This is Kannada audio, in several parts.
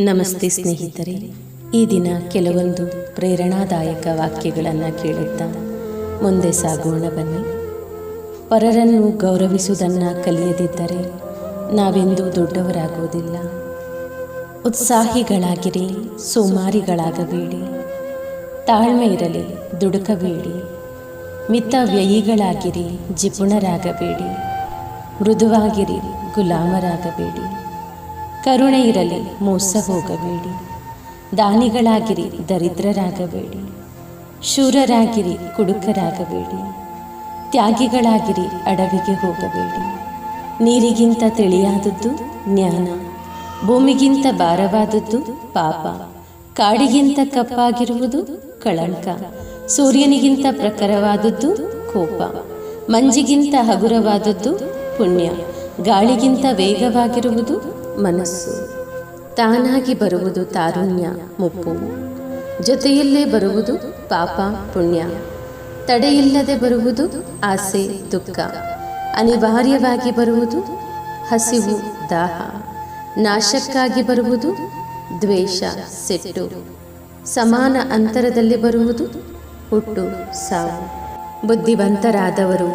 ನಮಸ್ತೆ ಸ್ನೇಹಿತರೆ. ಈ ದಿನ ಕೆಲವೊಂದು ಪ್ರೇರಣಾದಾಯಕ ವಾಕ್ಯಗಳನ್ನು ಕೇಳುತ್ತಾ ಮುಂದೆ ಸಾಗೋಣ ಬನ್ನಿ. ಪರರನ್ನು ಗೌರವಿಸುವುದನ್ನು ಕಲಿಯದಿದ್ದರೆ ನಾವೆಂದೂ ದೊಡ್ಡವರಾಗುವುದಿಲ್ಲ. ಉತ್ಸಾಹಿಗಳಾಗಿರಿ ಸೋಮಾರಿಗಳಾಗಬೇಡಿ. ತಾಳ್ಮೆ ಇರಲಿ ದುಡುಕಬೇಡಿ. ಮಿತ ವ್ಯಯಿಗಳಾಗಿರಿ ಜಿಪುಣರಾಗಬೇಡಿ. ಮೃದುವಾಗಿರಿ ಗುಲಾಮರಾಗಬೇಡಿ. ಕರುಣೆ ಇರಲಿ, ಮೋಸ ಹೋಗಬೇಡಿ. ದಾನಿಗಳಾಗಿರಿ, ದರಿದ್ರರಾಗಬೇಡಿ. ಶೂರರಾಗಿರಿ, ಕುಡುಕರಾಗಬೇಡಿ. ತ್ಯಾಗಿಗಳಾಗಿರಿ, ಅಡವಿಗೆ ಹೋಗಬೇಡಿ. ನೀರಿಗಿಂತ ತಿಳಿಯಾದದ್ದು ಜ್ಞಾನ, ಭೂಮಿಗಿಂತ ಭಾರವಾದದ್ದು ಪಾಪ, ಕಾಡಿಗಿಂತ ಕಪ್ಪಾಗಿರುವುದು ಕಳಂಕ, ಸೂರ್ಯನಿಗಿಂತ ಪ್ರಖರವಾದದ್ದು ಕೋಪ, ಮಂಜಿಗಿಂತ ಹಗುರವಾದದ್ದು ಪುಣ್ಯ, ಗಾಳಿಗಿಂತ ವೇಗವಾಗಿರುವುದು ಮನಸ್ಸು. ತಾನಾಗಿ ಬರುವುದು ತಾರುಣ್ಯ, ಮುಪ್ಪು. ಜೊತೆಯಲ್ಲೇ ಬರುವುದು ಪಾಪ, ಪುಣ್ಯ. ತಡೆಯಿಲ್ಲದೆ ಬರುವುದು ಆಸೆ, ದುಃಖ. ಅನಿವಾರ್ಯವಾಗಿ ಬರುವುದು ಹಸಿವು, ದಾಹ. ನಾಶಕ್ಕಾಗಿ ಬರುವುದು ದ್ವೇಷ, ಸಿಟ್ಟು. ಸಮಾನ ಅಂತರದಲ್ಲಿ ಬರುವುದು ಹುಟ್ಟು, ಸಾವು. ಬುದ್ಧಿವಂತರಾದವರು,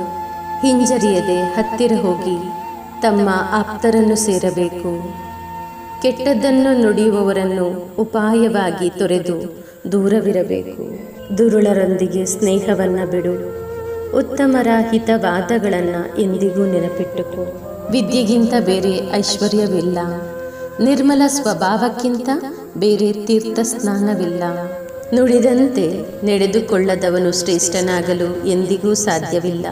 ಹಿಂಜರಿಯದೆ ಹತ್ತಿರ ಹೋಗಿ. ತಮ್ಮ ಆಪ್ತರನ್ನು ಸೇರಬೇಕು. ಕೆಟ್ಟದ್ದನ್ನು ನುಡಿಯುವವರನ್ನು ಉಪಾಯವಾಗಿ ತೊರೆದು ದೂರವಿರಬೇಕು. ದುರುಳರೊಂದಿಗೆ ಸ್ನೇಹವನ್ನು ಬಿಡು. ಉತ್ತಮರ ಹಿತವಾದಗಳನ್ನು ಎಂದಿಗೂ ನೆನಪಿಟ್ಟುಕೋ. ವಿದ್ಯೆಗಿಂತ ಬೇರೆ ಐಶ್ವರ್ಯವಿಲ್ಲ. ನಿರ್ಮಲ ಸ್ವಭಾವಕ್ಕಿಂತ ಬೇರೆ ತೀರ್ಥ ಸ್ನಾನವಿಲ್ಲ ನುಡಿದಂತೆ ನಡೆದುಕೊಳ್ಳದವನು ಶ್ರೇಷ್ಠನಾಗಲು ಎಂದಿಗೂ ಸಾಧ್ಯವಿಲ್ಲ.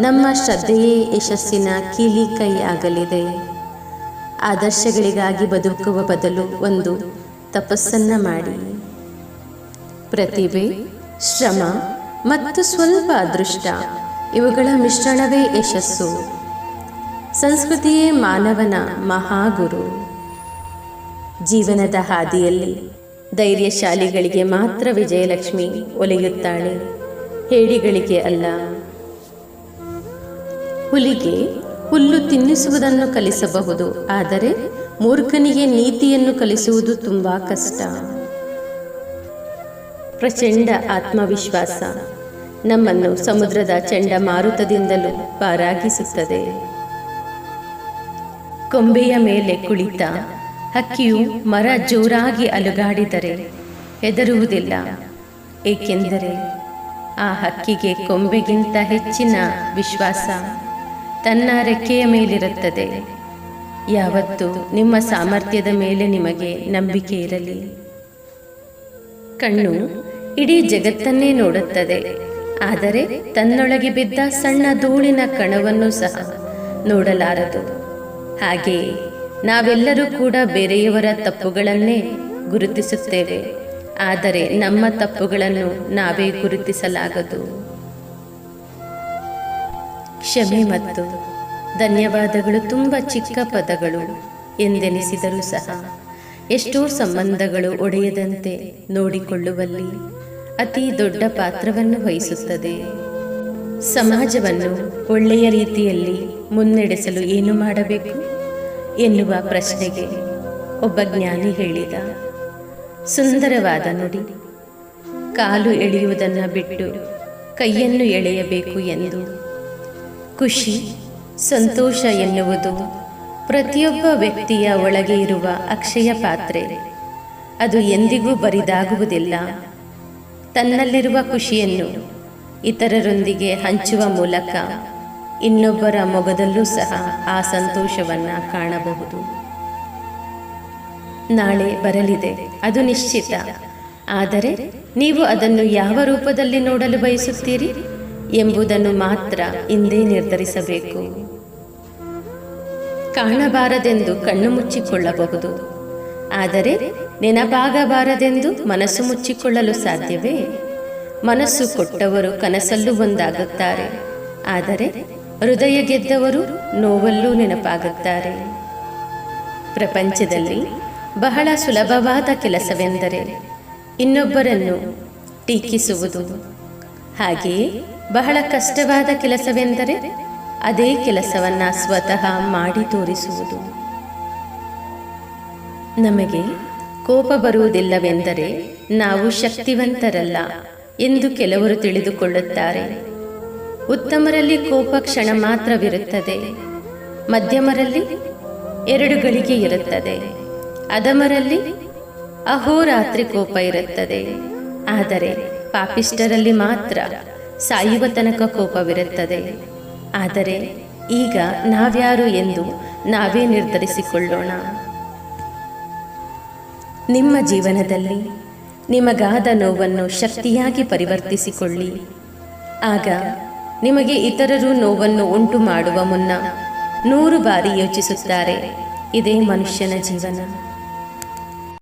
ನಮ್ಮ ಶ್ರದ್ಧೆಯೇ ಯಶಸ್ಸಿನ ಕೀಲಿ ಕೈ ಆಗಲಿದೆ. ಆದರ್ಶಗಳಿಗಾಗಿ ಬದುಕುವ ಬದಲು ಒಂದು ತಪಸ್ಸನ್ನ ಮಾಡಿ. ಪ್ರತಿಭೆ, ಶ್ರಮ ಮತ್ತು ಸ್ವಲ್ಪ ಅದೃಷ್ಟ ಇವುಗಳ ಮಿಶ್ರಣವೇ ಯಶಸ್ಸು. ಸಂಸ್ಕೃತಿಯೇ ಮಾನವನ ಮಹಾಗುರು. ಜೀವನದ ಹಾದಿಯಲ್ಲಿ ಧೈರ್ಯಶಾಲಿಗಳಿಗೆ ಮಾತ್ರ ವಿಜಯಲಕ್ಷ್ಮಿ ಒಲಿಯುತ್ತಾಳೆ. ಹೇಡಿಗಳಿಗೆ ಅಲ್ಲ. ಹುಲಿಗೆ ಹುಲ್ಲು ತಿನ್ನಿಸುವುದನ್ನು ಕಲಿಸಬಹುದು, ಆದರೆ ಮೂರ್ಖನಿಗೆ ನೀತಿಯನ್ನು ಕಲಿಸುವುದು ತುಂಬಾ ಕಷ್ಟ. ಪ್ರಚಂಡ ಆತ್ಮವಿಶ್ವಾಸ ನಮ್ಮನ್ನು ಸಮುದ್ರದ ಚಂಡಮಾರುತದಿಂದಲೂ ಪಾರಾಗಿಸುತ್ತದೆ. ಕೊಂಬೆಯ ಮೇಲೆ ಕುಳಿತ ಹಕ್ಕಿಯು ಮರ ಜೋರಾಗಿ ಅಲುಗಾಡಿದರೆ ಹೆದರುವುದಿಲ್ಲ, ಏಕೆಂದರೆ ಆ ಹಕ್ಕಿಗೆ ಕೊಂಬೆಗಿಂತ ಹೆಚ್ಚಿನ ವಿಶ್ವಾಸ ತನ್ನ ರೆಕ್ಕೆಯ ಮೇಲಿರುತ್ತದೆ. ಯಾವತ್ತು ನಿಮ್ಮ ಸಾಮರ್ಥ್ಯದ ಮೇಲೆ ನಿಮಗೆ ನಂಬಿಕೆ ಇರಲಿ. ಕಣ್ಣು ಇಡೀ ಜಗತ್ತನ್ನೇ ನೋಡುತ್ತದೆ. ಆದರೆ ತನ್ನೊಳಗೆ ಬಿದ್ದ ಸಣ್ಣ ಧೂಳಿನ ಕಣವನ್ನು ಸಹ ನೋಡಲಾರದು. ಹಾಗೆಯೇ ನಾವೆಲ್ಲರೂ ಕೂಡ ಬೇರೆಯವರ ತಪ್ಪುಗಳನ್ನೇ ಗುರುತಿಸುತ್ತೇವೆ. ಆದರೆ ನಮ್ಮ ತಪ್ಪುಗಳನ್ನು ನಾವೇ ಗುರುತಿಸಲಾಗದು. ಕ್ಷಮೆ ಮತ್ತು ಧನ್ಯವಾದಗಳು ತುಂಬ ಚಿಕ್ಕ ಪದಗಳು ಎಂದೆನಿಸಿದರೂ ಸಹ ಎಷ್ಟೋ ಸಂಬಂಧಗಳು ಒಡೆಯದಂತೆ ನೋಡಿಕೊಳ್ಳುವಲ್ಲಿ ಅತಿ ದೊಡ್ಡ ಪಾತ್ರವನ್ನು ವಹಿಸುತ್ತದೆ. ಸಮಾಜವನ್ನು ಒಳ್ಳೆಯ ರೀತಿಯಲ್ಲಿ ಮುನ್ನಡೆಸಲು ಏನು ಮಾಡಬೇಕು ಎನ್ನುವ ಪ್ರಶ್ನೆಗೆ ಒಬ್ಬ ಜ್ಞಾನಿ ಹೇಳಿದ. ಸುಂದರವಾದ ನುಡಿ, ಕಾಲು ಎಳೆಯುವುದನ್ನು ಬಿಟ್ಟು ಕೈಯನ್ನು ಎಳೆಯಬೇಕು ಎಂದು ಖುಷಿ, ಸಂತೋಷ ಎನ್ನುವುದು ಪ್ರತಿಯೊಬ್ಬ ವ್ಯಕ್ತಿಯ ಒಳಗೆ ಇರುವ ಅಕ್ಷಯ ಪಾತ್ರೆ. ಅದು ಎಂದಿಗೂ ಬರಿದಾಗುವುದಿಲ್ಲ. ತನ್ನಲ್ಲಿರುವ ಖುಷಿಯನ್ನು ಇತರರೊಂದಿಗೆ ಹಂಚುವ ಮೂಲಕ ಇನ್ನೊಬ್ಬರ ಮೊಗದಲ್ಲೂ ಸಹ ಆ ಸಂತೋಷವನ್ನು ಕಾಣಬಹುದು. ನಾಳೆ ಬರಲಿದೆ, ಅದು ನಿಶ್ಚಿತ. ಆದರೆ ನೀವು ಅದನ್ನು ಯಾವ ರೂಪದಲ್ಲಿ ನೋಡಲು ಬಯಸುತ್ತೀರಿ? ಎಂಬುದನ್ನು ಮಾತ್ರ ಇಂದೇ ನಿರ್ಧರಿಸಬೇಕು. ಕಾಣಬಾರದೆಂದು ಕಣ್ಣು ಮುಚ್ಚಿಕೊಳ್ಳಬಹುದು. ಆದರೆ ನೆನಪಾಗಬಾರದೆಂದು ಮನಸ್ಸು ಮುಚ್ಚಿಕೊಳ್ಳಲು ಸಾಧ್ಯವೇ? ಮನಸ್ಸು ಕೊಟ್ಟವರು ಕನಸಲ್ಲೂ ಒಂದಾಗುತ್ತಾರೆ. ಆದರೆ ಹೃದಯ ಗೆದ್ದವರು ನೋವಲ್ಲೂ ನೆನಪಾಗುತ್ತಾರೆ. ಪ್ರಪಂಚದಲ್ಲಿ ಬಹಳ ಸುಲಭವಾದ ಕೆಲಸವೆಂದರೆ ಇನ್ನೊಬ್ಬರನ್ನು ಟೀಕಿಸುವುದು. ಹಾಗೆಯೇ ಬಹಳ ಕಷ್ಟವಾದ ಕೆಲಸವೆಂದರೆ ಅದೇ ಕೆಲಸವನ್ನ ಸ್ವತಃ ಮಾಡಿ ತೋರಿಸುವುದು. ನಮಗೆ ಕೋಪ ಬರುವುದಿಲ್ಲವೆಂದರೆ ನಾವು ಶಕ್ತಿವಂತರಲ್ಲ ಎಂದು ಕೆಲವರು ತಿಳಿದುಕೊಳ್ಳುತ್ತಾರೆ. ಉತ್ತಮರಲ್ಲಿ ಕೋಪ ಕ್ಷಣ ಮಾತ್ರವಿರುತ್ತದೆ. ಮಧ್ಯಮರಲ್ಲಿ ಎರಡು ಗಳಿಗೆ ಇರುತ್ತದೆ. ಅಧಮರಲ್ಲಿ ಅಹೋರಾತ್ರಿ ಕೋಪ ಇರುತ್ತದೆ. ಆದರೆ ಪಾಪಿಷ್ಟರಲ್ಲಿ ಮಾತ್ರ ಸಾಯುವ ತನಕ ಕೋಪವಿರುತ್ತದೆ. ಆದರೆ ಈಗ ನಾವ್ಯಾರು ಎಂದು ನಾವೇ ನಿರ್ಧರಿಸಿಕೊಳ್ಳೋಣ. ನಿಮ್ಮ ಜೀವನದಲ್ಲಿ ನಿಮಗಾದ ನೋವನ್ನು ಶಕ್ತಿಯಾಗಿ ಪರಿವರ್ತಿಸಿಕೊಳ್ಳಿ. ಆಗ ನಿಮಗೆ ಇತರರು ನೋವನ್ನು ಉಂಟು ಮಾಡುವ ಮುನ್ನ ನೂರು ಬಾರಿ ಯೋಚಿಸುತ್ತಾರೆ, ಇದೇ ಮನುಷ್ಯನ ಜೀವನ.